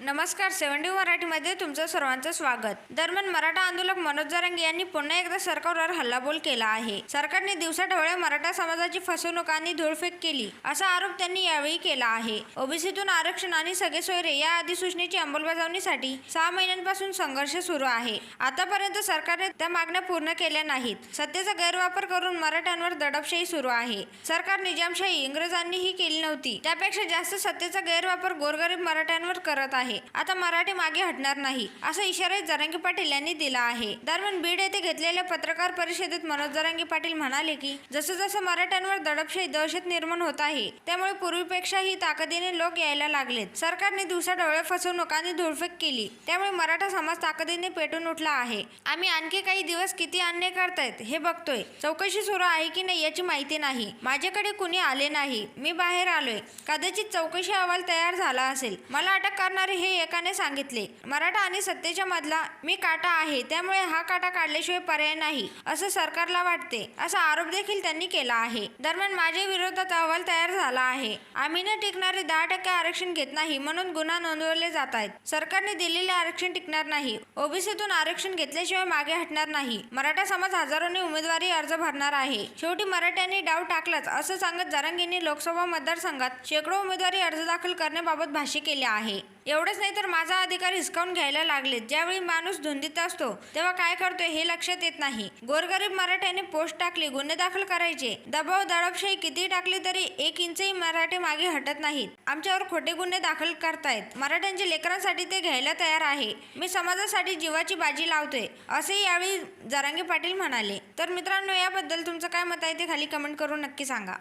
नमस्कार सेव्हन्टी मराठीमध्ये तुमचं सर्वांचं स्वागत. दरम्यान मराठा आंदोलक मनोज जरांगे यांनी पुन्हा एकदा सरकारवर हल्लाबोल केला आहे. सरकारने दिवसाढवळ्या मराठा समाजाची फसवणूक आणि धुळफेक केली असा आरोप त्यांनी यावेळी केला आहे. ओबीसीतून आरक्षण आणि सगळे सोयरे या अधिसूचनेची अंमलबजावणीसाठी सहा महिन्यांपासून संघर्ष सुरू आहे. आतापर्यंत सरकारने त्या मागण्या पूर्ण केल्या नाहीत. सत्तेचा गैरवापर करून मराठ्यांवर दडपशाही सुरू आहे. सरकार निजामशाही इंग्रजांनीही केली नव्हती. त्यापेक्षा जास्त सत्तेचा गैरवापर गोरगरीब मराठ्यांवर करत आहे. आता मराठी मागे हटणार नाही असा इशाराही जरांगी पाटील यांनी दिला आहे. दरम्यान बीड येथे घेतलेल्या पत्रकार परिषदेत मनोज जरांगी पाटील म्हणाले की जसं जसं मराठ्यांवर दडपशाही दहशत निर्माण होत आहे त्यामुळे पूर्वीपेक्षाही ताकदीने लोक यायला लागलेत. सरकारने दिवसाढवळे फसवणूक आणि धुळफेक केली त्यामुळे मराठा समाज ताकदीने पेटून उठला आहे. आम्ही आणखी काही दिवस किती अन्याय करतायत हे बघतोय. चौकशी सुरू आहे की नाही याची माहिती नाही. माझ्याकडे कुणी आले नाही मी बाहेर आलोय. कदाचित चौकशी अहवाल तयार झाला असेल. मला अटक करणारे हे एकाने सांगितले मराठा आणि सत्तेच्या मधला मी काटा आहे त्यामुळे हा काटा काढल्याशिवाय पर्याय नाही असं सरकारला वाटते असा आरोप देखील त्यांनी केला आहे. दरम्यान माझ्या विरोधात अहवाल तयार झाला आहे. आम्ही न टिकणारे दहा टक्के आरक्षण घेत नाही म्हणून गुन्हा नोंदवले जात आहेत. सरकारने दिलेले आरक्षण टिकणार नाही. ओबीसीतून आरक्षण घेतल्याशिवाय मागे हटणार नाही. मराठा समाज हजारोने उमेदवारी अर्ज भरणार आहे. शेवटी मराठ्यांनी डाव टाकलाच असं सांगत जरांगींनी लोकसभा मतदारसंघात शेकडो उमेदवारी अर्ज दाखल करण्याबाबत भाष्य केले आहे. एवढंच नाही तर माझा अधिकार हिसकावून घ्यायला लागले ज्यावेळी माणूस धुंदीत असतो तेव्हा काय करतोय हे लक्षात येत नाही. गोरगरीब मराठ्याने पोस्ट टाकली गुन्हे दाखल करायचे. दबाव दडपशाही किती टाकली तरी एक इंचही मराठे मागे हटत नाहीत. आमच्यावर खोटे गुन्हे दाखल करतायत. मराठ्यांच्या लेकरांसाठी ते घ्यायला तयार आहे. मी समाजासाठी जीवाची बाजी लावतोय असे यावेळी जरांगे पाटील म्हणाले. तर मित्रांनो याबद्दल तुमचं काय मत आहे ते खाली कमेंट करून नक्की सांगा.